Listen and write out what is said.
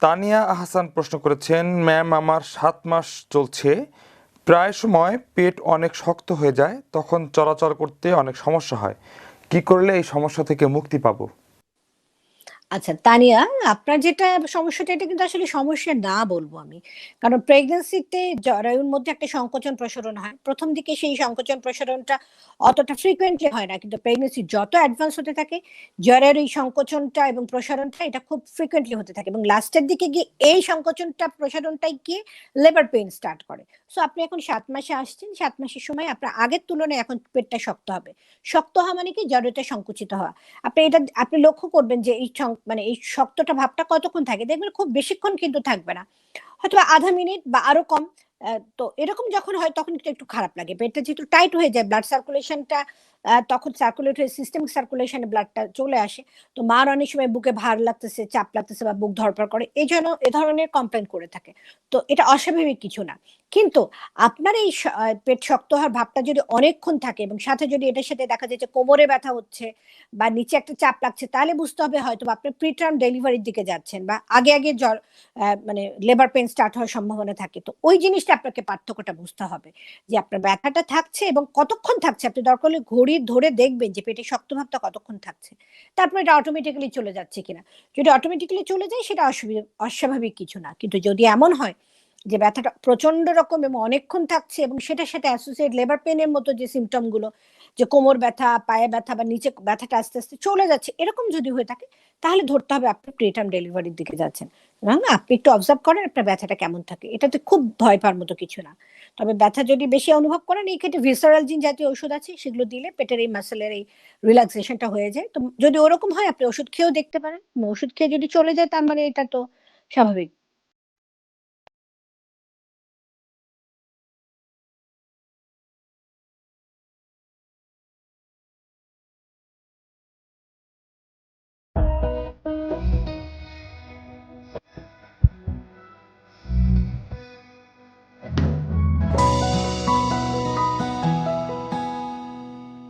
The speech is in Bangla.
তানিয়া আহসান প্রশ্ন করেছেন, ম্যাম, আমার সাত মাস চলছে। প্রায় সময় পেট অনেক শক্ত হয়ে যায়, তখন চলাচল করতে অনেক সমস্যা হয়। কি করলে এই সমস্যা থেকে মুক্তি পাবো? আচ্ছা তানিয়া, আপনার যেটা সমস্যাটা, এটা কিন্তু আসলে সমস্যা না বলব আমি। কারণ প্রেগনেন্সিতে জরায়ুর মধ্যে একটা সংকোচন প্রসারণ হয়। প্রথম দিকে সেই সংকোচন প্রসারণটা অতটা ফ্রিকোয়েন্টলি হয় না, কিন্তু প্রেগনেন্সি যত অ্যাডভান্স হতে থাকে, জরায়ুর এই সংকোচনটা এবং প্রসারণটা এটা খুব ফ্রিকোয়েন্টলি হতে থাকে। এবং লাস্টের দিকে গিয়ে এই সংকোচনটা, প্রসারণটাই গিয়ে লেবার পেইন স্টার্ট করে। সো আপনি এখন সাত মাসে আসছেন, সাত মাসের সময় আপনার আগের তুলনায় এখন পেটটা শক্ত হবে। শক্ত হওয়া মানে কি? জড়তা সংকুচিত হওয়া। আপনি এটা, আপনি লক্ষ্য করবেন যে এই মানে এই শক্তটা ভাবটা কতক্ষণ থাকে? দেখবেন খুব বেশিক্ষণ কিন্তু থাকবে না। হয়তো আধা মিনিট বা আরও কম তো এরকম যখন হয় তখন কিন্তু একটু খারাপ লাগে। পেটটা যেহেতু টাইট হয়ে যায় ব্লাড সার্কুলেশনটা তখন সার্কুলেট হয়ে সিস্টেমিক সার্কুলেশনে ব্লাডটা চলে আসে। তো মার অনেক সময় বুকে ভার লাগতেছে, চাপ লাগতেছে বা বুক ধরপড় করে, এই জন্য এ ধরনের কমপ্লেন করে থাকে। তো এটা অস্বাভাবিক কিছু না। কিন্তু আপনার এই পেট শক্ত হওয়ার ভাবটা যদি অনেকক্ষণ থাকে এবং সাথে যদি এটার সাথে দেখা যায় যে কোমরে ব্যথা হচ্ছে বা নিচে একটা চাপ লাগছে, তাহলে বুঝতে হবে হয়তো আপনি প্রিটার্ম ডেলিভারির দিকে যাচ্ছেন বা আগে আগে জ্বর মানে লেবার পেন স্টার্ট হওয়ার সম্ভাবনা থাকে। তো ওই জিনিসটা আপনাকে পার্থক্যটা বুঝতে হবে যে আপনার ব্যথাটা থাকছে এবং কতক্ষণ থাকছে? আপনি দরকার হলে ঘড়ি ধরে দেখবেন যে পেটে শক্ত ভাবটা কতক্ষণ থাকছে। তারপর এটা অটোমেটিক্যালি চলে যাচ্ছে কিনা। যদি অটোমেটিক্যালি চলে যায়, সেটা অসুবিধা অস্বাভাবিক কিছু না। কিন্তু যদি এমন হয় যে ব্যথাটা প্রচণ্ড রকম এবং অনেকক্ষণ থাকছে এবং সেটার সাথে অ্যাসোসিয়েট লেবার পেনের মতো যে সিমটমগুলো, যে কোমর ব্যথা, পায়ে ব্যথা বা নিচে ব্যথাটা আস্তে আস্তে চলে যাচ্ছে, এরকম যদি হয়ে থাকে, তাহলে ধরতে হবে আপনি প্রিটার্ম ডেলিভারির দিকে যাচ্ছেন। না আপনি একটু অবজার্ভ করেন আপনার ব্যথাটা কেমন থাকে। এটাতে খুব ভয় পাওয়ার মতো কিছু না। তবে ব্যথা যদি বেশি অনুভব করেন, এই ক্ষেত্রে ভিসারাল জিন জাতীয় ওষুধ আছে, সেগুলো দিলে পেটের এই মাসেলের এই রিল্যাক্সেশনটা হয়ে যায়। তো যদি ওরকম হয়, আপনি ওষুধ খেয়েও দেখতে পারেন। ওষুধ খেয়ে যদি চলে যায়, তার মানে এটা তো স্বাভাবিক।